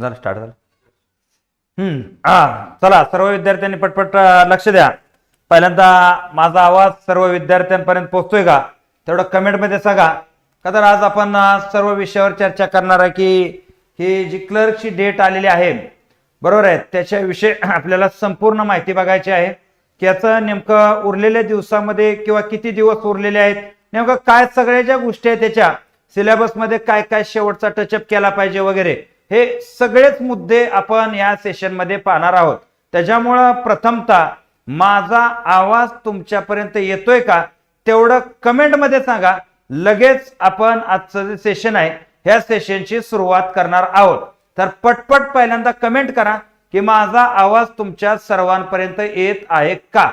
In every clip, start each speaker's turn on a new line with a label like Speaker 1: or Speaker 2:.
Speaker 1: झालं स्टार्ट झालं. हम्म. हा चला सर्व विद्यार्थ्यांनी पटपट लक्ष द्या. पहिल्यांदा माझा आवाज सर्व विद्यार्थ्यांपर्यंत पोहोचतोय का? तेवढं कमेंटमध्ये सांगा. का तर आज आपण सर्व विषयावर चर्चा करणार आहे की ही जी क्लर्कची डेट आलेली आहे बरोबर आहे? त्याच्याविषयी आपल्याला संपूर्ण माहिती बघायची आहे. की याचं नेमकं उरलेल्या दिवसामध्ये किंवा किती दिवस उरलेले आहेत? नेमकं काय सगळ्या ज्या गोष्टी आहेत त्याच्या सिलेबसमध्ये काय काय शेवटचा टचअप केला पाहिजे वगैरे? हे सगळेच मुद्दे आपण या सेशनमध्ये पाहणार आहोत. त्याच्यामुळं प्रथमतः माझा आवाज तुमच्यापर्यंत येतोय का? तेवढं कमेंटमध्ये सांगा. लगेच आपण आजचं जे सेशन आहे ह्या सेशनची सुरुवात करणार आहोत. तर पटपट पहिल्यांदा कमेंट करा की माझा आवाज तुमच्या सर्वांपर्यंत येत आहे का?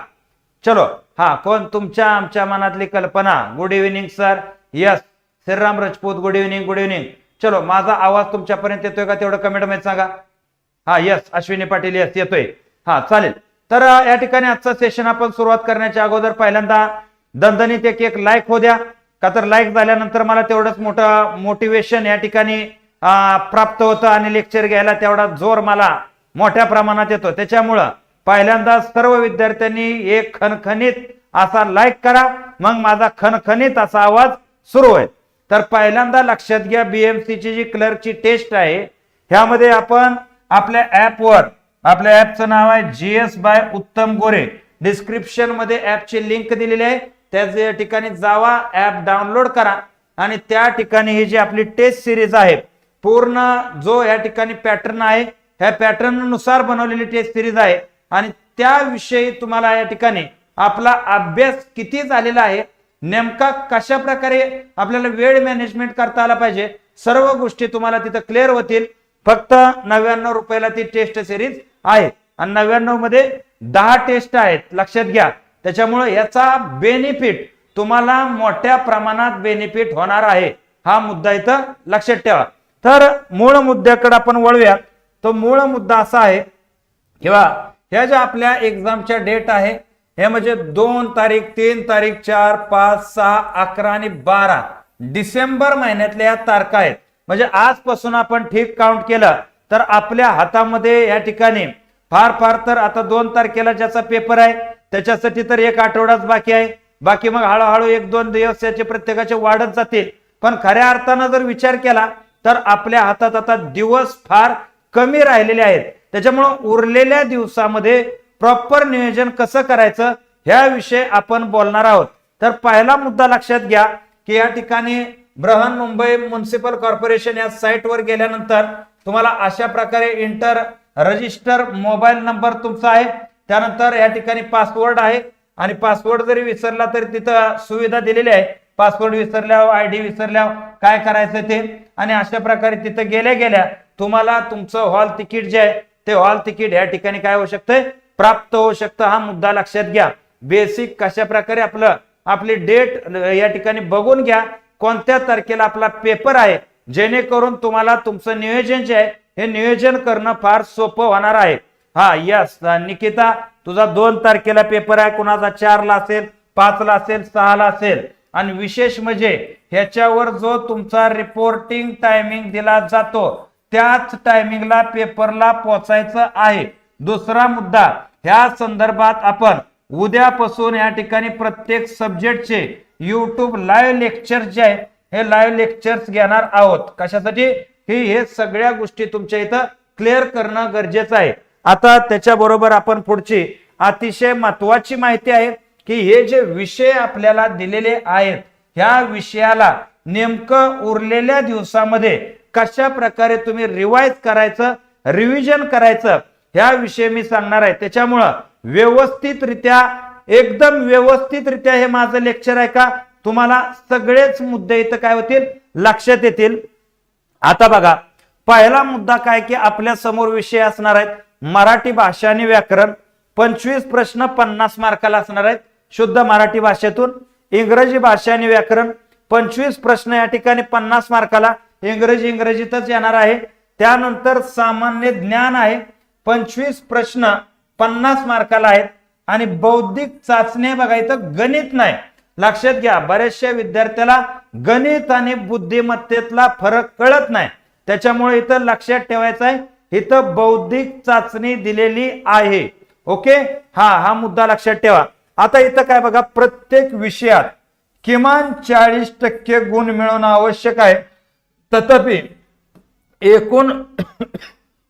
Speaker 1: चलो हा कोण? तुमच्या आमच्या मनातली कल्पना. Good evening sir yes Shriram Rajput good evening good evening चलो माझा आवाज तुमच्यापर्यंत येतोय का? तेवढं कमेंटमध्ये सांगा. हा यस अश्विनी पाटील यस येतोय. हा चालेल. तर या ठिकाणी आजचं सेशन आपण सुरुवात करण्याच्या अगोदर पहिल्यांदा दणदणीत एक एक लाईक हो द्या. का तर लाईक झाल्यानंतर मला तेवढंच मोठं मोटिवेशन या ठिकाणी प्राप्त होतं आणि लेक्चर घ्यायला तेवढा जोर मला मोठ्या प्रमाणात येतो. त्याच्यामुळं पहिल्यांदा सर्व विद्यार्थ्यांनी एक खनखनीत असा लाईक करा. मग माझा खनखनीत असा आवाज सुरू होईल. तर पहिल्यांदा लक्षात घ्या बीएमसी ची जी क्लर्कची टेस्ट आहे ह्यामध्ये आपण आपल्या ऍपवर आपल्या ऍपचं नाव आहे जी एस बाय उत्तम गोरे. डिस्क्रिप्शनमध्ये ऍपची लिंक दिलेली आहे. त्या ठिकाणी जावा ऍप डाउनलोड करा आणि त्या ठिकाणी ही जी आपली टेस्ट सिरीज आहे पूर्ण जो या ठिकाणी पॅटर्न आहे ह्या पॅटर्ननुसार बनवलेली टेस्ट सिरीज आहे. आणि त्याविषयी तुम्हाला या ठिकाणी आपला अभ्यास किती झालेला आहे नेमका कशा प्रकारे आपल्याला वेळ मॅनेजमेंट करता आला पाहिजे? सर्व गोष्टी तुम्हाला तिथं क्लिअर होतील. फक्त नव्याण्णव रुपयाला ती टेस्ट सिरीज आहे. आणि नव्याण्णवमध्ये दहा टेस्ट आहेत. लक्षात घ्या. त्याच्यामुळे याचा बेनिफिट तुम्हाला मोठ्या प्रमाणात बेनिफिट होणार आहे. हा मुद्दा इथं लक्षात ठेवा. तर मूळ मुद्द्याकडे आपण वळूया तो मूळ मुद्दा असा आहे. किंवा ह्या ज्या आपल्या एक्झामच्या डेट आहे हे म्हणजे दोन तारीख तीन तारीख चार पाच सहा अकरा आणि बारा डिसेंबर महिन्यातल्या या तारखा आहेत. म्हणजे आजपासून आपण ठीक काउंट केलं तर आपल्या हातामध्ये या ठिकाणी फार फार तर आता दोन तारखेला ज्याचा पेपर आहे त्याच्यासाठी तर एक आठवडाच बाकी आहे. बाकी मग हळूहळू एक दोन दिवस याचे प्रत्येकाचे वाढत जातील. पण खऱ्या अर्थानं जर विचार केला तर आपल्या हातात आता दिवस फार कमी राहिलेले आहेत. त्याच्यामुळं उरलेल्या दिवसामध्ये प्रॉपर नियोजन कसं करायचं ह्याविषयी आपण बोलणार आहोत. तर पहिला मुद्दा लक्षात घ्या की या ठिकाणी ब्रहन मुंबई म्युन्सिपल कॉर्पोरेशन या साईटवर गेल्यानंतर तुम्हाला अशा प्रकारे इंटर रजिस्टर मोबाईल नंबर तुमचा आहे. त्यानंतर या ठिकाणी पासवर्ड आहे. आणि पासवर्ड जरी विसरला तरी तिथं सुविधा दिलेली आहे. पासवर्ड विसरल्यावर आय डी विसरल्यावर काय करायचं ते? आणि अशा प्रकारे तिथं गेल्या गेल्या तुम्हाला तुमचं हॉल तिकीट जे आहे ते हॉल तिकीट या ठिकाणी काय होऊ शकतंय? प्राप्त होऊ शकतं हा मुद्दा लक्षात घ्या. बेसिक कशा प्रकारे आपलं आपली डेट या ठिकाणी बघून घ्या. कोणत्या तारखेला आपला पेपर आहे? जेणेकरून तुम्हाला तुमचं नियोजन जे आहे हे नियोजन करणं फार सोपं होणार आहे. हा यस निकिता तुझा दोन तारखेला पेपर आहे. कुणाचा चारला असेल पाचला असेल सहाला असेल. आणि विशेष म्हणजे ह्याच्यावर जो तुमचा रिपोर्टिंग टायमिंग दिला जातो त्याच टायमिंगला पेपरला पोचायचं आहे. दुसरा मुद्दा ह्या संदर्भात आपण उद्यापासून या ठिकाणी प्रत्येक सब्जेक्टचे युट्यूब लाईव्ह लेक्चर जे आहे हे लाईव्ह लेक्चर्स घेणार आहोत. कशासाठी? की हे सगळ्या गोष्टी तुमच्या इथं क्लिअर करणं गरजेचं आहे. आता त्याच्याबरोबर आपण पुढची अतिशय महत्वाची माहिती आहे की हे जे विषय आपल्याला दिलेले आहेत ह्या विषयाला नेमकं उरलेल्या दिवसामध्ये कशा प्रकारे तुम्ही रिवाइज करायचं रिव्हिजन करायचं ह्याविषयी मी सांगणार आहे. त्याच्यामुळं व्यवस्थितरित्या एकदम व्यवस्थितरित्या हे माझं लेक्चर आहे का? तुम्हाला सगळेच मुद्दे इथं काय होतील? लक्षात येतील. आता बघा पहिला मुद्दा काय की आपल्यासमोर विषय असणार आहेत. मराठी भाषा आणि व्याकरण. पंचवीस प्रश्न पन्नास मार्काला असणार आहेत. शुद्ध मराठी भाषेतून. इंग्रजी भाषा आणि व्याकरण. पंचवीस प्रश्न या ठिकाणी पन्नास मार्काला. इंग्रजी इंग्रजीतच येणार आहे. त्यानंतर सामान्य ज्ञान आहे. पंचवीस प्रश्न पन्नास मार्काला आहेत आणि बौद्धिक चाचण्या बघा इथं गणित नाही. लक्षात घ्या बऱ्याचशा विद्यार्थ्याला गणित आणि बुद्धिमत्तेतला फरक कळत नाही. त्याच्यामुळे इथं लक्षात ठेवायचं आहे इथं बौद्धिक चाचणी दिलेली आहे. ओके? हा हा मुद्दा लक्षात ठेवा. आता इथं काय बघा प्रत्येक विषयात किमान चाळीस टक्के गुण मिळवणं आवश्यक आहे. तथापि एकूण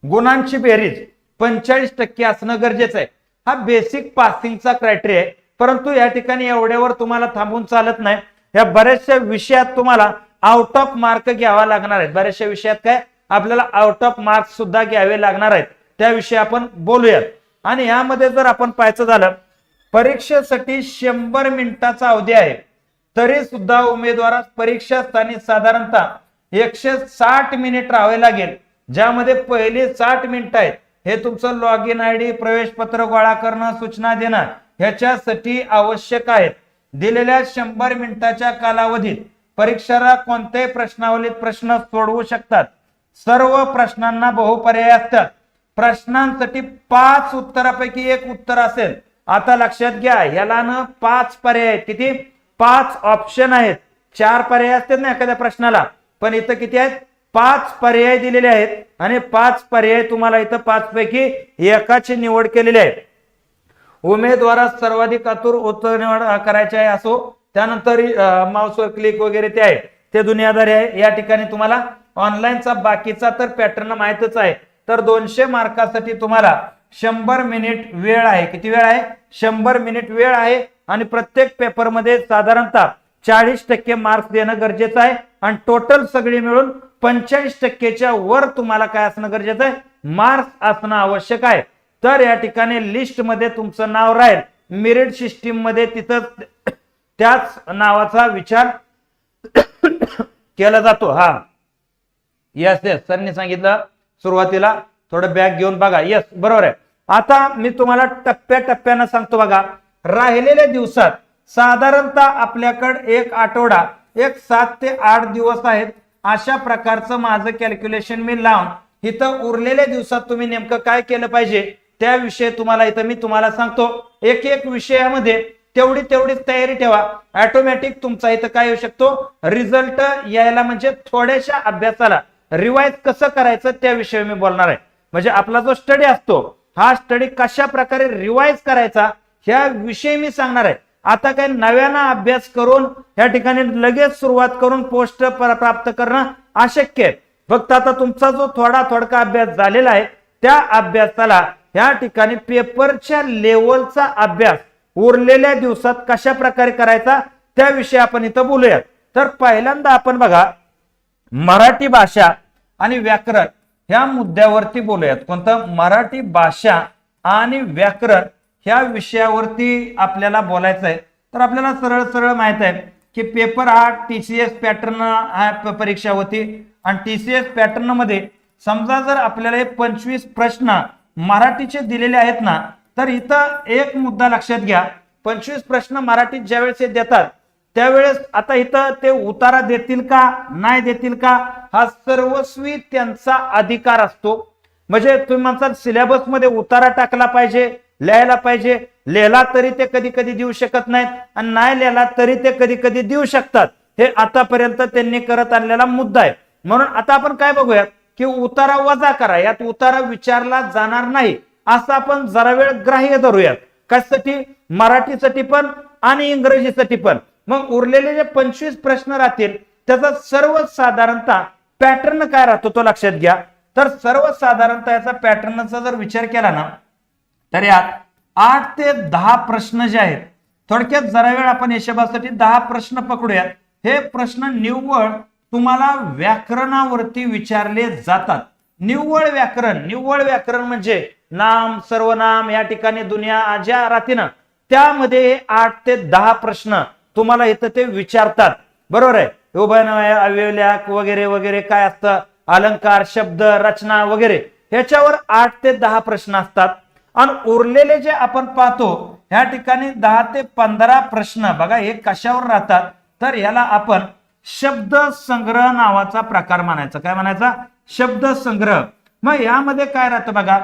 Speaker 1: गुणांची बेरीज पंचेचाळीस टक्के असणं गरजेचं आहे. हा बेसिक पासिंगचा क्रायटेरिया आहे. परंतु या ठिकाणी एवढ्यावर तुम्हाला थांबून चालत नाही. या बऱ्याचशा विषयात तुम्हाला आउट ऑफ मार्क घ्यावा लागणार आहेत. बऱ्याचशा विषयात काय? आपल्याला आउट ऑफ मार्क सुद्धा घ्यावे लागणार आहेत. त्याविषयी आपण बोलूयात. आणि यामध्ये जर आपण पाहायचं झालं परीक्षेसाठी शंभर मिनिटाचा अवधी आहे. तरी सुद्धा उमेदवारास परीक्षा स्थानी साधारणतः एकशे साठ मिनिट राहावे लागेल. ज्यामध्ये पहिले साठ मिनिट आहेत. हे तुमचं लॉग इन आय डी प्रवेश पत्र गोळा करणं सूचना देणं ह्याच्यासाठी आवश्यक आहेत. दिलेल्या शंभर मिनिटाच्या कालावधीत परीक्षाला कोणत्याही प्रश्नावलीत प्रश्न सोडवू शकतात. सर्व प्रश्नांना बहुपर्याय असतात. प्रश्नांसाठी पाच उत्तरापैकी एक उत्तर असेल. आता लक्षात घ्या याला ना पाच पर्याय आहेत. किती? पाच ऑप्शन आहेत. चार पर्याय असतात ना एखाद्या प्रश्नाला. पण इथं किती आहेत? पाच पर्याय दिलेले आहेत आणि पाच पर्याय तुम्हाला इथं पाच पैकी एकाची निवड केलेली आहे. उमेदवारास सर्वाधिक आतुर उत्तर निवड करायचे आहे असो त्यानंतर माउसवर क्लिक वगैरे ते आहे. ते दुनियादारी आहे. या ठिकाणी तुम्हाला ऑनलाईनचा बाकीचा तर पॅटर्न माहितच आहे. तर दोनशे मार्कासाठी तुम्हाला शंभर मिनिट वेळ आहे. किती वेळ आहे? शंभर मिनिट वेळ आहे. आणि प्रत्येक पेपरमध्ये साधारणतः चाळीस टक्के मार्क्स देणं गरजेचं आहे. आणि टोटल सगळी मिळून पंचेचाळीस टक्केच्या वर तुम्हाला काय असणं गरजेचं आहे? मार्क्स असणं आवश्यक आहे. तर या ठिकाणी लिस्टमध्ये तुमचं नाव राहील. मेरिट सिस्टीममध्ये तिथं त्याच नावाचा विचार केला जातो. हा. येस येस सरनी सांगितलं सुरुवातीला. थोडं बॅग घेऊन बघा. येस बरोबर आहे. आता मी तुम्हाला टप्प्या टप्प्यानं सांगतो बघा. राहिलेल्या दिवसात साधारणतः आपल्याकडे एक आठवडा एक सात ते आठ दिवस आहेत. अशा प्रकारचं माझं कॅल्क्युलेशन मी लावून इथं उरलेल्या दिवसात तुम्ही नेमकं काय केलं पाहिजे त्याविषयी तुम्हाला इथं मी तुम्हाला सांगतो. एक एक विषयामध्ये तेवढी तेवढीच तयारी ठेवा. ऑटोमॅटिक तुमचा इथं काय येऊ शकतो? रिझल्ट यायला म्हणजे थोड्याशा अभ्यासाला रिवाइज कसं करायचं त्याविषयी मी बोलणार आहे. म्हणजे आपला जो स्टडी असतो हा स्टडी कशा प्रकारे रिवाइज करायचा ह्या विषयी मी सांगणार आहे. आता काही नव्यानं अभ्यास करून या ठिकाणी लगेच सुरुवात करून पोस्ट प्राप्त करणं अशक्य आहे. फक्त आता तुमचा जो थोडा थोडका अभ्यास झालेला आहे त्या अभ्यासाला या ठिकाणी पेपरच्या लेवलचा अभ्यास उरलेल्या दिवसात कशा प्रकारे करायचा त्याविषयी आपण इथं बोलूयात. तर पहिल्यांदा आपण बघा मराठी भाषा आणि व्याकरण ह्या मुद्द्यावरती बोलूयात. कोणतं? मराठी भाषा आणि व्याकरण ह्या विषयावरती आपल्याला बोलायचं आहे तर आपल्याला सरळ सरळ माहीत आहे की पेपर हा टी सी एस पॅटर्न हा परीक्षा होती आणि टी सी एस पॅटर्नमध्ये समजा जर आपल्याला हे पंचवीस प्रश्न मराठीचे दिलेले आहेत ना तर इथं एक मुद्दा लक्षात घ्या. पंचवीस प्रश्न मराठीत ज्यावेळेस हे देतात त्यावेळेस आता इथं ते उतारा देतील का नाही देतील का हा सर्वस्वी त्यांचा अधिकार असतो. म्हणजे तुम्ही म्हणतात सिलेबसमध्ये उतारा टाकला पाहिजे लिहायला पाहिजे. लिहिला तरी ते कधी कधी देऊ शकत नाहीत. आणि नाही लिहिला तरी ते कधी कधी देऊ शकतात. हे आतापर्यंत त्यांनी करत आणलेला मुद्दा आहे. म्हणून आता आपण काय बघूयात? की उतारा वजा करा. यात उतारा विचारला जाणार नाही. असं आपण जरा वेळ ग्राह्य धरूयात. कशासाठी? मराठीसाठी पण आणि इंग्रजीसाठी पण. मग उरलेले जे पंचवीस प्रश्न राहतील त्याचा सर्वसाधारणतः पॅटर्न काय राहतो तो लक्षात घ्या. तर सर्वसाधारणतः याचा पॅटर्नचा जर विचार केला ना तर यात आठ ते दहा प्रश्न जे आहेत थोडक्यात जरा वेळ आपण हिशेबासाठी दहा प्रश्न पकडूयात. हे प्रश्न निव्वळ तुम्हाला व्याकरणावरती विचारले जातात. निव्वळ व्याकरण निव्वळ व्याकरण म्हणजे नाम सर्वनाम या ठिकाणी दुनिया ज्या रातीनं त्यामध्ये आठ ते दहा प्रश्न तुम्हाला इथं ते विचारतात. बरोबर आहे? उभय अव्यवल्याक वगैरे वगैरे काय असतं? अलंकार शब्द रचना वगैरे. ह्याच्यावर आठ ते दहा प्रश्न असतात. आणि उरलेले जे आपण पाहतो ह्या ठिकाणी दहा ते पंधरा प्रश्न बघा हे कशावर राहतात? तर याला आपण शब्द संग्रह नावाचा प्रकार म्हणायचा. काय म्हणायचा? शब्द संग्रह. मग यामध्ये काय राहतं बघा?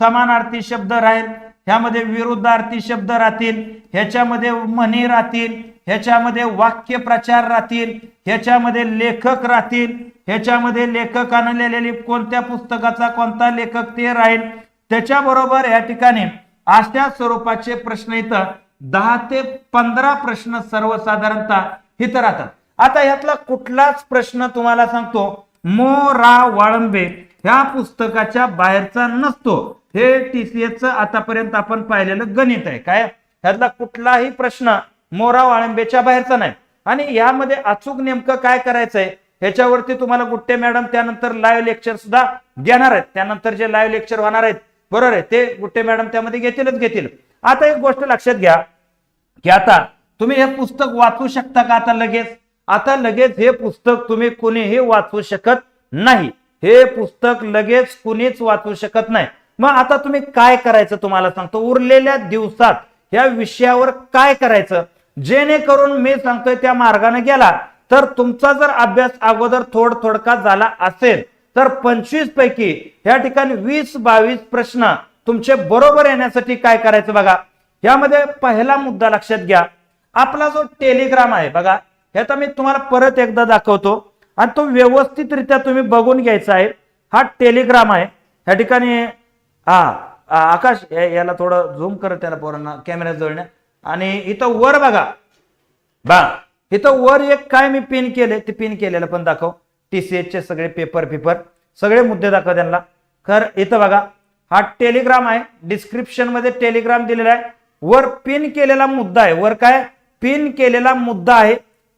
Speaker 1: समानार्थी शब्द राहील ह्यामध्ये विरुद्धार्थी शब्द राहतील ह्याच्यामध्ये म्हणी राहतील ह्याच्यामध्ये वाक्य प्रचार राहतील ह्याच्यामध्ये लेखक राहतील ह्याच्यामध्ये लेखकानं लिहिलेली कोणत्या पुस्तकाचा कोणता लेखक ते राहील त्याच्याबरोबर या ठिकाणी अशा स्वरूपाचे प्रश्न इथं दहा ते पंधरा प्रश्न सर्वसाधारणतः इथं राहतात. आता यातला कुठलाच प्रश्न तुम्हाला सांगतो मो. रा. वाळंबे ह्या पुस्तकाच्या बाहेरचा नसतो. हे टीसीएस आतापर्यंत आपण पाहिलेलं गणित आहे. काय? ह्यातला कुठलाही प्रश्न मोरा वाळंबेच्या बाहेरचा नाही. आणि यामध्ये अचूक नेमकं काय करायचंय ह्याच्यावरती तुम्हाला गुट्टे मॅडम त्यानंतर लाईव्ह लेक्चर सुद्धा घेणार आहेत. त्यानंतर जे लाईव्ह लेक्चर होणार आहेत बरोबर आहे. ते गुट्टे मॅडम त्यामध्ये घेतीलच घेतील. आता एक गोष्ट लक्षात घ्या की आता तुम्ही हे पुस्तक वाचू शकता का आता लगेच? आता लगेच हे पुस्तक तुम्ही कुणीही वाचू शकत नाही. हे पुस्तक लगेच कुणीच वाचू शकत नाही. मग आता तुम्ही काय करायचं तुम्हाला सांगतो? उरलेल्या दिवसात या विषयावर काय करायचं? जेणेकरून मी सांगतोय त्या मार्गाने गेला तर तुमचा जर अभ्यास अगोदर थोड थोडका झाला असेल तर पंचवीस पैकी या ठिकाणी वीस बावीस प्रश्न तुमचे बरोबर येण्यासाठी काय करायचं बघा? यामध्ये पहिला मुद्दा लक्षात घ्या. आपला जो टेलिग्राम आहे बघा ह्याचा मी तुम्हाला परत एकदा दाखवतो. आणि तो व्यवस्थितरित्या तुम्ही बघून घ्यायचा आहे. हा टेलिग्राम आहे. ह्या ठिकाणी हा आकाश याला थोडं झूम करत त्याला पोरांना कॅमेरा जोडण्या आणि इथं वर बघा. बा इथं वर एक काय मी पिन केले ते पिन केलेलं पण दाखव. टीसीएच चे सगळे पेपर पेपर सगळे मुद्दे दाखव त्यांना. खर इथं बघा हा टेलिग्राम आहे. डिस्क्रिप्शनमध्ये टेलिग्राम दिलेला आहे. वर पिन केलेला मुद्दा आहे. वर काय? पिन केलेला मुद्दा आहे.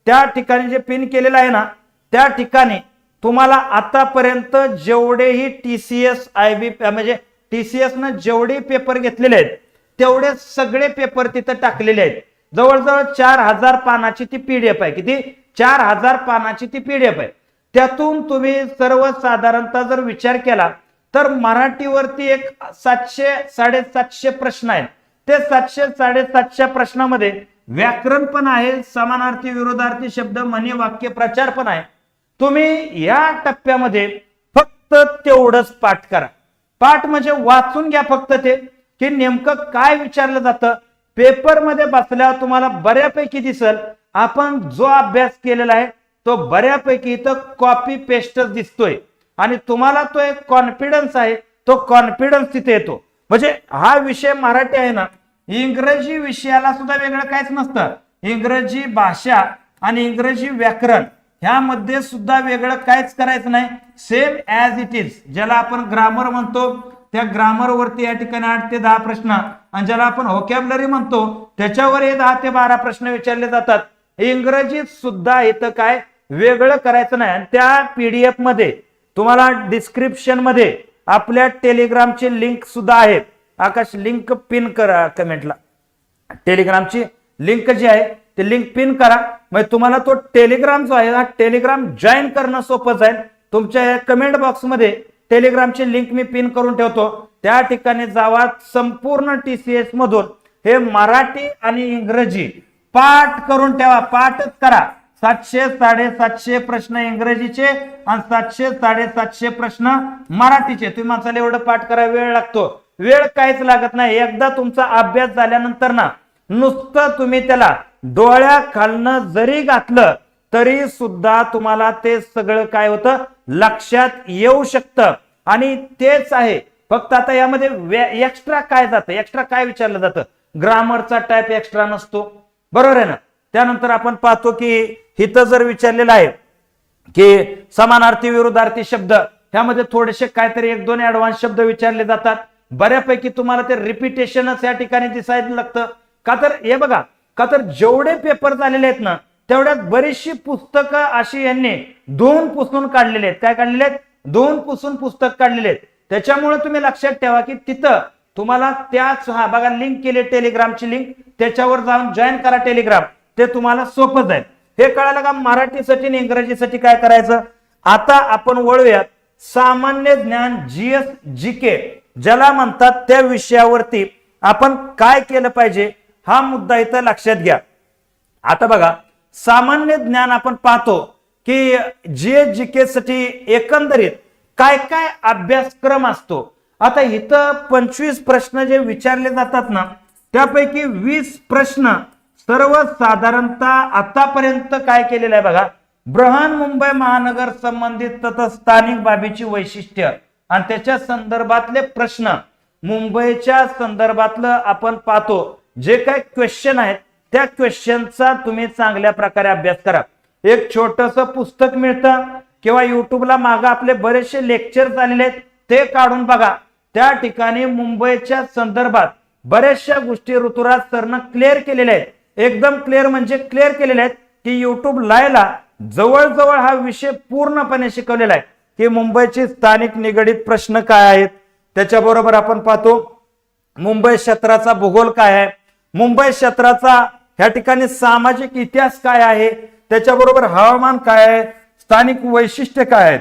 Speaker 1: त्या ठिकाणी जे पिन केलेला आहे ना त्या ठिकाणी तुम्हाला आतापर्यंत जेवढेही टीसीएस आय बी म्हणजे टीसीएस न जेवढे पेपर घेतलेले आहेत तेवढे सगळे पेपर तिथं टाकलेले आहेत. जवळजवळ चार हजार पानाची ती पीडीएफ आहे. किती? चार हजार पानाची ती पीडीएफ आहे. त्यातून तुम्ही सर्वसाधारणतः जर विचार केला तर मराठीवरती एक सातशे साडेसातशे प्रश्न आहेत. ते सातशे साडेसातशे प्रश्नामध्ये व्याकरण पण आहे समानार्थी विरोधार्थी शब्द म्हणी वाक्य प्रचार पण आहे. तुम्ही या टप्प्यामध्ये फक्त तेवढंच पाठ करा. पाठ म्हणजे वाचून घ्या फक्त ते की नेमकं काय विचारलं जातं. पेपरमध्ये बसल्यावर तुम्हाला बऱ्यापैकी दिसल आपण जो अभ्यास केलेला आहे तो बऱ्यापैकी इथं कॉपी पेस्टच दिसतोय. आणि तुम्हाला तो एक कॉन्फिडन्स आहे तो कॉन्फिडन्स तिथे येतो. म्हणजे हा विषय मराठी आहे ना इंग्रजी विषयाला सुद्धा वेगळं काहीच नसतं. इंग्रजी भाषा आणि इंग्रजी व्याकरण ह्यामध्ये सुद्धा वेगळं काहीच करायचं नाही. सेम ऍज इट इज ज्याला आपण ग्रामर म्हणतो त्या ग्रामर वरती या ठिकाणी आठ ते दहा प्रश्न आणि ज्याला आपण होकॅबलरी म्हणतो त्याच्यावर हे दहा ते बारा प्रश्न विचारले जातात. इंग्रजीत सुद्धा इथं काय? वेगळं करायचं नाही. आणि त्या पीडीएफमध्ये तुम्हाला डिस्क्रिप्शनमध्ये आपल्या टेलिग्रामची लिंक सुद्धा आहे आकाश लिंक पिन करा कमेंटला टेलिग्रामची लिंक जी आहे ते लिंक पिन करा. म्हणजे तुम्हाला तो टेलिग्राम जो आहे हा टेलिग्राम जॉईन करणं सोपं जाईल. तुमच्या कमेंट बॉक्समध्ये टेलिग्रामची लिंक मी पिन करून ठेवतो. त्या ठिकाणी जावा संपूर्ण टीसीएस मधून. हे मराठी आणि इंग्रजी पाठ करून ठेवा पाठच करा. सातशे साडेसातशे प्रश्न इंग्रजीचे आणि सातशे साडेसातशे प्रश्न मराठीचे. तुम्ही माणसाला एवढं पाठ करा वेळ लागतो. वेळ काहीच लागत नाही. एकदा तुमचा अभ्यास झाल्यानंतर ना नुसतं तुम्ही त्याला डोळ्या खालनं जरी घातलं तरी सुद्धा तुम्हाला ते सगळं काय होतं? लक्षात येऊ शकतं. आणि तेच आहे. फक्त आता यामध्ये एक्स्ट्रा काय जातं? एक्स्ट्रा काय विचारलं जातं? ग्रामरचा टाईप एक्स्ट्रा नसतो. बरोबर आहे ना? त्यानंतर आपण पाहतो की हिथं जर विचारलेलं आहे की समानार्थी विरोधार्थी शब्द ह्यामध्ये थोडेसे काहीतरी एक दोन ऍडव्हान्स शब्द विचारले जातात. बऱ्यापैकी तुम्हाला ते रिपिटेशनच या ठिकाणी दिसायला लागतं. का तर हे बघा का तर जेवढे पेपर झालेले आहेत ना तेवढ्यात बरीचशी पुस्तकं अशी यांनी दोन पुसून काढलेले आहेत. काय काढलेले आहेत? दोन पुसून पुस्तक काढलेले आहेत. त्याच्यामुळे तुम्ही लक्षात ठेवा की तिथं तुम्हाला त्याच हा बघा लिंक केली टेलिग्रामची लिंक त्याच्यावर जाऊन जॉईन करा टेलिग्राम ते तुम्हाला सोपं जाईल. हे कळालं का मराठीसाठी आणि इंग्रजीसाठी काय करायचं? आता आपण वळूयात सामान्य ज्ञान जीएस जी के ज्याला म्हणतात त्या विषयावरती आपण काय केलं पाहिजे हा मुद्दा इथं लक्षात घ्या. आता बघा सामान्य ज्ञान आपण पाहतो की जी जी के साठी एकंदरीत काय काय अभ्यासक्रम असतो. आता इथं पंचवीस प्रश्न जे विचारले जातात ना त्यापैकी वीस प्रश्न सर्वसाधारणतः आतापर्यंत काय केलेलं आहे बघा. बृहन मुंबई महानगर संबंधित तथा स्थानिक बाबीची वैशिष्ट्य आणि त्याच्या संदर्भातले प्रश्न मुंबईच्या संदर्भातलं आपण पाहतो. जे काही क्वेश्चन आहेत त्या क्वेश्चनचा तुम्ही चांगल्या प्रकारे अभ्यास करा. एक छोटस पुस्तक मिळतं किंवा युट्यूबला मागं आपले बरेचसे लेक्चर आलेले आहेत ते काढून बघा. त्या ठिकाणी मुंबईच्या संदर्भात बऱ्याचशा गोष्टी ऋतुराज सरनं क्लिअर केलेल्या आहेत. एकदम क्लिअर म्हणजे क्लिअर केलेले आहेत की युट्यूब लायला जवळजवळ हा विषय पूर्णपणे शिकवलेला आहे. की मुंबईचे स्थानिक निगडीत प्रश्न काय आहेत? त्याच्याबरोबर आपण पाहतो मुंबई क्षेत्राचा भूगोल काय आहे? मुंबई क्षेत्राचा ह्या ठिकाणी सामाजिक इतिहास काय आहे? त्याच्याबरोबर हवामान काय आहे? स्थानिक वैशिष्ट्य काय आहेत?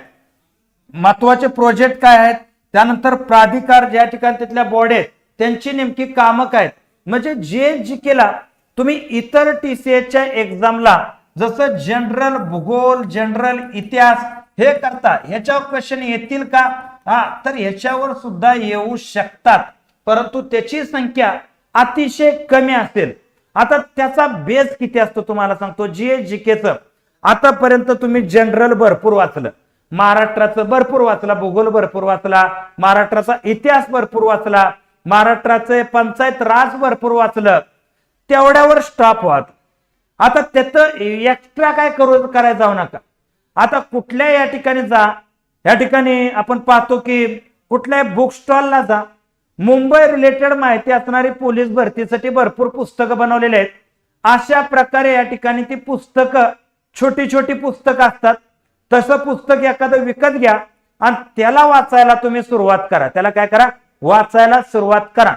Speaker 1: महत्त्वाचे प्रोजेक्ट काय आहेत? त्यानंतर प्राधिकार ज्या ठिकाणी तिथल्या बॉडी आहेत त्यांची नेमकी कामं काय आहेत? म्हणजे जे जी केला तुम्ही इतर टीसीएच्या एक्झामला जसं जनरल भूगोल जनरल इतिहास हे करता ह्याच्यावर क्वेश्चन येतील का? हा तर ह्याच्यावर सुद्धा येऊ शकतात. परंतु त्याची संख्या अतिशय कमी असेल. आता त्याचा बेस किती असतो तुम्हाला सांगतो जी जी केचं आतापर्यंत तुम्ही जनरल भरपूर वाचलं. महाराष्ट्राचं भरपूर वाचला भूगोल भरपूर वाचला महाराष्ट्राचा इतिहास भरपूर वाचला महाराष्ट्राचे पंचायत राज भरपूर वाचलं तेवढ्यावर स्टॉप व्हात आता त्याचं एक्स्ट्रा काय करू करायला जाऊ नका. आता कुठल्या या ठिकाणी जा या ठिकाणी आपण पाहतो की कुठल्याही बुक स्टॉलला जा. मुंबई रिलेटेड माहिती असणारी पोलीस भरतीसाठी भरपूर पुस्तकं बनवलेली आहेत. अशा प्रकारे या ठिकाणी ती पुस्तकं छोटी छोटी पुस्तकं असतात. तसं पुस्तक एखादं विकत घ्या आणि त्याला वाचायला तुम्ही सुरुवात करा. त्याला काय करा? वाचायला सुरुवात करा.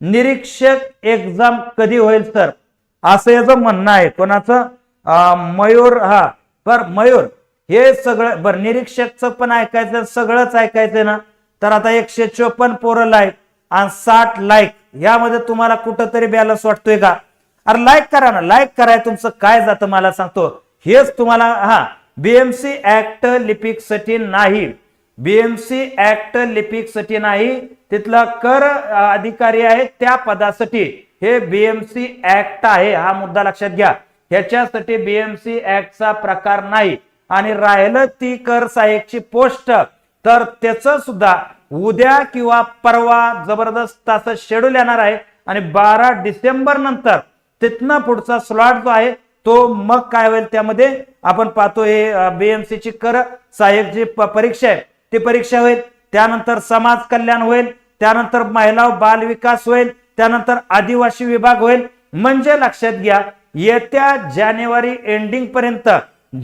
Speaker 1: निरीक्षक एक्झाम कधी होईल सर असं याचं म्हणणं आहे. कोणाचं? मयूर हा. बर मयूर हे सगळं बर निरीक्षकचं पण ऐकायचं सगळंच ऐकायचं ना? तर आता एकशे चोपन्न पोरं लाईक आणि साठ लाईक यामध्ये तुम्हाला कुठंतरी बॅलन्स वाटतोय का? अरे लाईक करा ना. लाईक कराय तुमचं काय जातं मला सांगतो. हेच तुम्हाला हा बीएमसी ऍक्ट लिपिकसाठी नाही. बीएमसी ऍक्ट लिपिकसाठी नाही तिथला कर अधिकारी आहे त्या पदासाठी. हे बीएमसी ऍक्ट आहे हा मुद्दा लक्षात घ्या. ह्याच्यासाठी बीएमसी ऍक्टचा प्रकार नाही. आणि राहिलं ती कर सहाय्यकची पोस्ट तर त्याचं सुद्धा उद्या किंवा परवा जबरदस्त असं शेड्यूल येणार आहे. आणि बारा डिसेंबर नंतर तिथनं पुढचा स्लॉट जो आहे तो मग काय होईल त्यामध्ये आपण पाहतो हे बीएमसी ची कर सहाय्यक जी परीक्षा आहे. ती परीक्षा होईल त्यानंतर समाज कल्याण होईल त्यानंतर महिला बाल विकास होईल त्यानंतर आदिवासी विभाग होईल. म्हणजे लक्षात घ्या येत्या जानेवारी एंडिंग पर्यंत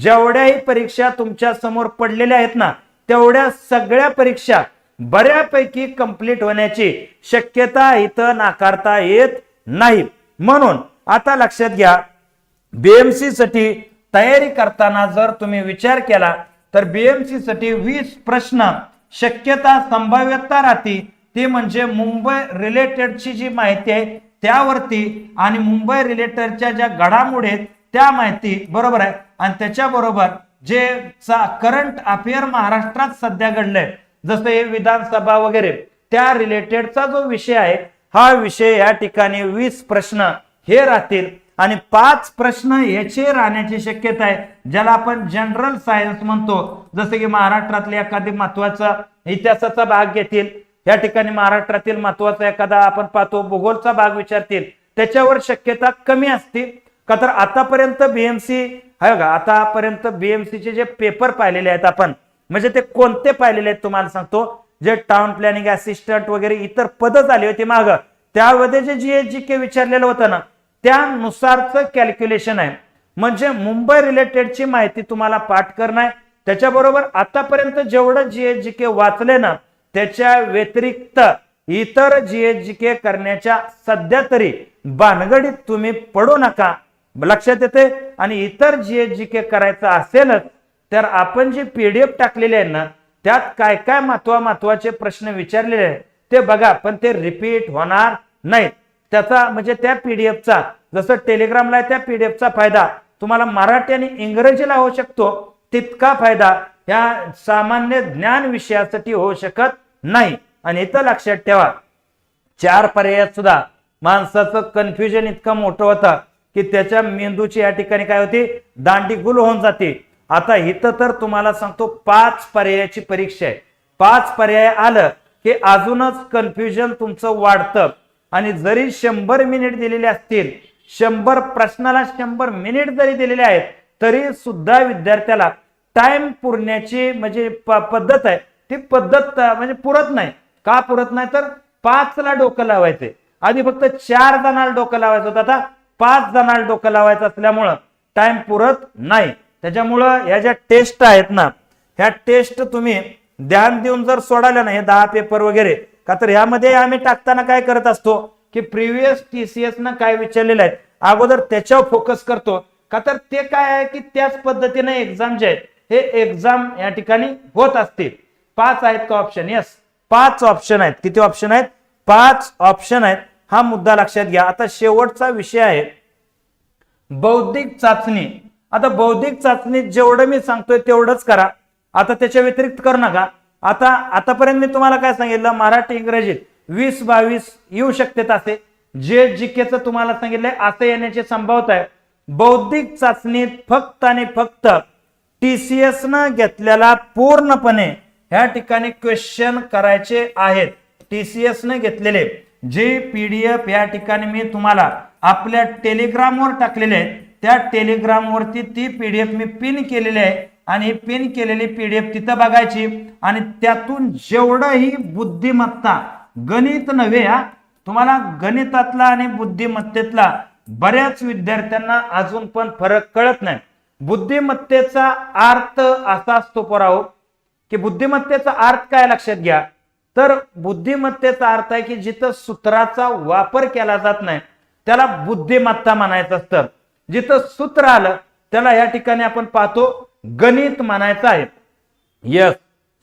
Speaker 1: जेवढ्याही परीक्षा तुमच्यासमोर पडलेल्या आहेत ना तेवढ्या सगळ्या परीक्षा बऱ्यापैकी कंप्लीट होण्याची शक्यता इथं नाकारता येत नाही. म्हणून आता लक्षात घ्या बीएमसी साठी तयारी करताना जर तुम्ही विचार केला तर बीएमसी साठी वीस प्रश्न शक्यता संभाव्यता राहते. ती म्हणजे मुंबई रिलेटेडची जी माहिती आहे त्यावरती आणि मुंबई रिलेटेडच्या ज्या घडामोडी आहेत त्या माहिती बरोबर आहे. आणि त्याच्याबरोबर जे करंट अफेअर महाराष्ट्रात सध्या घडलंय जसं हे विधानसभा वगैरे त्या रिलेटेडचा जो विषय आहे हा विषय या ठिकाणी वीस प्रश्न हे राहतील. आणि पाच प्रश्न याचे राहण्याची शक्यता आहे ज्याला आपण जनरल सायन्स म्हणतो. जसं की महाराष्ट्रातले एखादी महत्त्वाचा इतिहासाचा भाग घेतील. या ठिकाणी महाराष्ट्रातील महत्त्वाचा एखादा आपण पाहतो भूगोलचा भाग विचारतील. त्याच्यावर शक्यता कमी असतील. का तर आतापर्यंत बीएमसी आहे का आतापर्यंत बीएमसीचे चे जे पेपर पाहिलेले आहेत आपण म्हणजे ते कोणते पाहिलेले आहेत तुम्हाला सांगतो. जे टाउन प्लॅनिंग असिस्टंट वगैरे इतर पद झाली होती माग. त्यामध्ये जे जी जी के विचारलेलं होतं ना त्यानुसारचं कॅल्क्युलेशन आहे. म्हणजे मुंबई रिलेटेडची माहिती तुम्हाला पाठ करणं आहे त्याच्याबरोबर आतापर्यंत जेवढं जी एच जी के वाचले ना त्याच्या व्यतिरिक्त इतर जी एच जी के करण्याच्या सध्या तरी भानगडीत तुम्ही पडू नका. लक्षात येते? आणि इतर जी एच जी के करायचं असेलच तर आपण जे पीडीएफ टाकलेले आहे ना त्यात काय काय महत्वा महत्त्वाचे प्रश्न विचारलेले आहेत ते बघा. पण ते रिपीट होणार नाहीत. त्याचा म्हणजे त्या पीडीएफचा जसं टेलिग्रामला आहे त्या पीडीएफचा फायदा तुम्हाला मराठी आणि इंग्रजीला होऊ शकतो तितका फायदा या सामान्य ज्ञान विषयासाठी होऊ शकत नाही. आणि इथं लक्षात ठेवा चार पर्यायात सुद्धा माणसाचं कन्फ्युजन इतकं मोठं होतं की त्याच्या मेंदूची या ठिकाणी काय होती? दांडी गुल होऊन जाते. आता इथं तर तुम्हाला सांगतो पाच पर्यायाची परीक्षा आहे. पाच पर्याय आलं की अजूनच कन्फ्युजन तुमचं वाढतं. आणि जरी शंभर मिनिट दिलेले असतील शंभर प्रश्नाला शंभर मिनिट जरी दिलेले आहेत तरी सुद्धा विद्यार्थ्याला टाइम पुरण्याची म्हणजे प- पद्धत आहे. ती पद्धत म्हणजे पुरत नाही. का पुरत नाही? तर पाचला डोकं लावायचे. आधी फक्त चार जणांना डोकं लावायचं होतं. आता पाच जणांना डोकं लावायचं असल्यामुळं टाइम पुरत नाही. त्याच्यामुळं ह्या ज्या टेस्ट आहेत ना ह्या टेस्ट तुम्ही ध्यान देऊन जर सोडाल्या ना हे दहा पेपर वगैरे का तर ह्यामध्ये आम्ही टाकताना काय करत असतो की प्रिव्हियस टीसीएस न काय विचारलेलं आहे अगोदर त्याच्यावर फोकस करतो. का तर ते काय आहे की त्याच पद्धतीने एक्झाम जे आहेत हे एक्झाम या ठिकाणी होत असतील. पाच आहेत का ऑप्शन यस पाच ऑप्शन आहेत. किती ऑप्शन आहेत? पाच ऑप्शन आहेत. हा मुद्दा लक्षात घ्या. आता शेवटचा विषय आहे. बौद्धिक चाचणी. आता बौद्धिक चाचणीत जेवढं मी सांगतोय तेवढंच करा. आता त्याच्या व्यतिरिक्त करू नका. आता आतापर्यंत मी तुम्हाला काय सांगितलं? मराठी इंग्रजीत वीस बावीस येऊ शकते असे. जे जिकेचं तुम्हाला सांगितलंय असं येण्याची संभवत आहे. बौद्धिक चाचणीत फक्त आणि फक्त टीसीएस न घेतलेला पूर्णपणे ह्या ठिकाणी क्वेश्चन करायचे आहेत. टीसीएस ने घेतलेले जे पीडीएफ या ठिकाणी मी तुम्हाला आपल्या टेलिग्रामवर टाकलेले आहे त्या टेलिग्रामवरती ती पीडीएफ मी पिन केलेली आहे. आणि पिन केलेली पीडीएफ तिथं बघायची. आणि त्यातून जेवढं ही बुद्धिमत्ता गणित नव्हे हा तुम्हाला गणितातला आणि बुद्धिमत्तेतला बऱ्याच विद्यार्थ्यांना अजून पण फरक कळत नाही. बुद्धिमत्तेचा अर्थ असा असतो पोराहो की बुद्धिमत्तेचा अर्थ काय लक्षात घ्या. तर बुद्धिमत्तेचा अर्थ आहे की जिथं सूत्राचा वापर केला जात नाही त्याला बुद्धिमत्ता म्हणायचं असतं. जिथं सूत्र आलं त्याला या ठिकाणी आपण पाहतो गणित म्हणायचं आहे. यस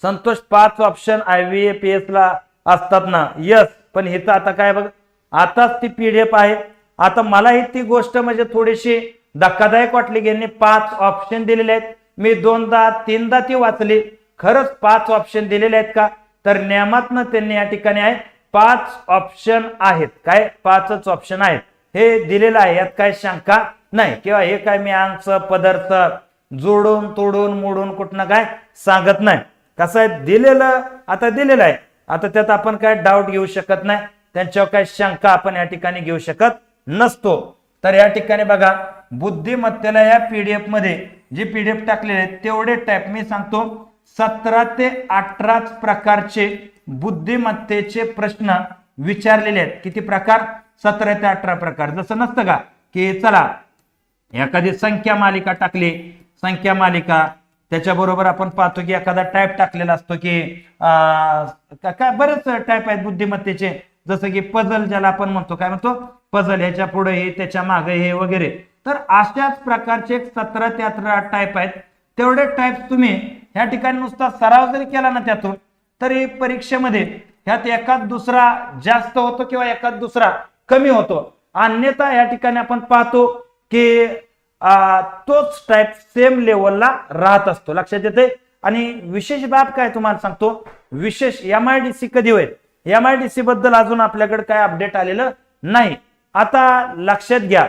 Speaker 1: संतोष पाच option I V A P S ला असतात ना. यस पण हिचं आता काय बघ आताच ती पीडीएफ आहे. आता मलाही ती गोष्ट म्हणजे थोडीशी धक्कादायक वाटली की यांनी पाच ऑप्शन दिलेले आहेत. मी दोनदा तीनदा ती वाचली. खरंच पाच ऑप्शन दिलेले आहेत का? तर नियमातनं त्यांनी या ठिकाणी आहे पाच ऑप्शन आहेत. काय? पाचच ऑप्शन आहेत. हे दिलेलं आहे. यात काय शंका नाही. किंवा हे काय मी अंश पदार्थ जोडून तोडून मोडून कुठनं काय सांगत नाही. कसं आहे? दिलेलं आता दिलेलं आहे. आता त्यात आपण काय डाऊट घेऊ शकत नाही. त्यांच्यावर काय शंका आपण या ठिकाणी घेऊ शकत नसतो. तर या ठिकाणी बघा बुद्धिमत्तेला या पीडीएफमध्ये जे पीडीएफ टाकलेले आहेत तेवढे टाईप मी सांगतो. सतरा ते अठराच प्रकारचे बुद्धिमत्तेचे प्रश्न विचारलेले आहेत. किती प्रकार? सतरा ते अठरा प्रकार. जसं नसतं का? की चला एखादी संख्या मालिका टाकली संख्या मालिका. त्याच्याबरोबर आपण पाहतो की एखादा टाईप टाकलेला असतो की काय बरेच टाईप आहेत बुद्धिमत्तेचे. जसं की पझल ज्याला आपण म्हणतो. काय म्हणतो? पझल ह्याच्या पुढे हे त्याच्यामागे हे वगैरे. तर अशाच प्रकारचे सतरा ते अठरा टाईप आहेत. तेवढे टाईप तुम्ही ह्या ठिकाणी नुसता सराव जरी केला ना त्यातून तरी परीक्षेमध्ये ह्यात एकाच दुसरा जास्त होतो किंवा एखाद दुसरा कमी होतो. अन्यथा या ठिकाणी आपण पाहतो की तोच टाईप सेम लेवलला राहत असतो. लक्षात येते आणि विशेष बाब काय तुम्हाला सांगतो? विशेष एम आय डी सी कधी होईल? एम आय डी सी बद्दल अजून आपल्याकडे काय अपडेट आलेलं नाही. आता लक्षात घ्या.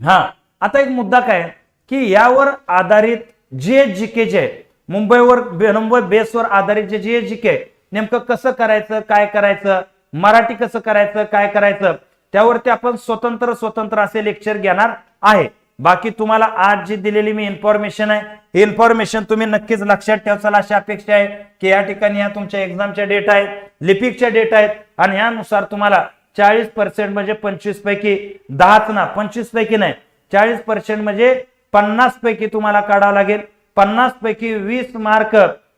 Speaker 1: हा आता एक मुद्दा काय? की यावर आधारित जे जी के जे आहे, मुंबईवर मुंबई बेसवर आधारित जे जे जी के नेमकं कसं करायचं काय करायचं मराठी कसं करायचं काय करायचं त्यावरती आपण स्वतंत्र स्वतंत्र असे लेक्चर घेणार आहे. बाकी तुम्हाला आज जी दिलेली मी इन्फॉर्मेशन आहे इन्फॉर्मेशन तुम्ही नक्कीच लक्षात ठेवाल अशी अपेक्षा आहे की या ठिकाणी या तुमच्या एक्झामच्या डेट आहेत लिपिकच्या डेट आहेत आणि यानुसार तुम्हाला चाळीस पर्सेंट म्हणजे पंचवीस पैकी दहाच ना पंचवीस पैकी नाही चाळीस पर्सेंट म्हणजे पन्नास पैकी तुम्हाला काढावं लागेल. पन्नास पैकी वीस मार्क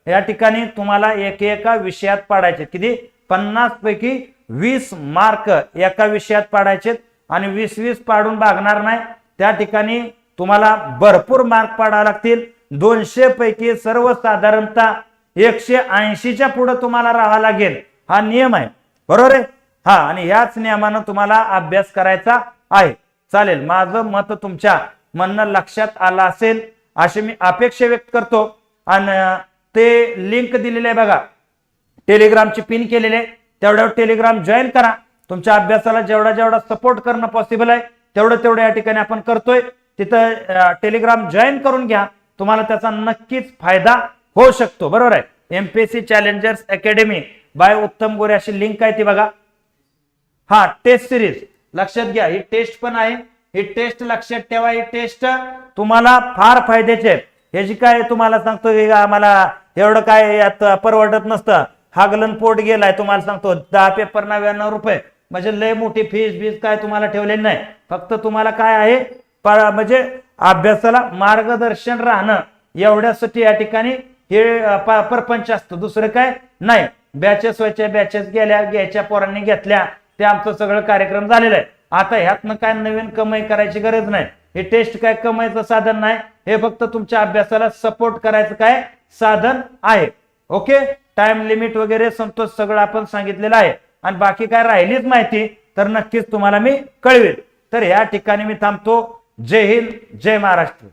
Speaker 1: या ठिकाणी तुम्हाला एक एका विषयात पाडायचे किती? पन्नास पैकी वीस मार्क एका विषयात पाडायचे आणि वीस वीस पाडून भागणार नाही. त्या ठिकाणी तुम्हाला भरपूर मार्क पाडावे लागतील. दोनशे पैकी सर्वसाधारणतः एकशे ऐंशीच्या पुढे तुम्हाला राहावं लागेल. हा नियम आहे. बरोबर आहे? हा आणि याच नियमानं तुम्हाला अभ्यास करायचा आहे. चालेल माझं मत तुमच्या म्हणणं लक्षात आलं असेल अशी मी अपेक्षा व्यक्त करतो. आणि ते लिंक दिलेले आहे बघा. टेलिग्रामची पिन केलेले आहे. तेवढ्यावर टेलिग्राम जॉईन करा. तुमच्या अभ्यासाला जेवढा जेवढा सपोर्ट करणं पॉसिबल आहे तेवढं तेवढं या ठिकाणी आपण करतोय. तिथं टेलिग्राम जॉईन करून घ्या. तुम्हाला त्याचा नक्कीच फायदा होऊ शकतो. बरोबर आहे? एमपीएससी चॅलेंजर्स अकॅडमी बाय उत्तम गोरे अशी लिंक आहे ती बघा. हा टेस्ट सिरीज लक्षात घ्या ही टेस्ट पण आहे. ही टेस्ट लक्षात ठेवा ही टेस्ट तुम्हाला फार फायद्याची आहे. हे काय तुम्हाला सांगतो की आम्हाला एवढं काय यात परवडत नसतं. हा गलन पोट गेलाय तुम्हाला सांगतो दहा पेपर नव्याण्णव रुपये. म्हणजे लय मोठी फीज बीज काय तुम्हाला ठेवलेली नाही. फक्त तुम्हाला काय आहे? म्हणजे अभ्यासाला मार्गदर्शन राहणं. एवढ्यासाठी या ठिकाणी हे प्रपंच परपंच असतं. दुसरं काय? नाही. बॅचेस व्हायच्या बॅचेस गेल्या घ्यायच्या पोरांनी घेतल्या. ते आमचं सगळं कार्यक्रम झालेलं आहे. आता ह्यातनं काय नवीन कमाई करायची गरज नाही. हे टेस्ट काय कमाईचं साधन नाही. हे फक्त तुमच्या अभ्यासाला सपोर्ट करायचं काय? साधन आहे. ओके टाइम लिमिट वगैरे संतोष सगळं आपण सांगितलेलं आहे. आणि बाकी काय राहिलीच माहिती तर नक्कीच तुम्हाला मी कळवेल. तर या ठिकाणी मी थांबतो. जय हिंद जय महाराष्ट्र.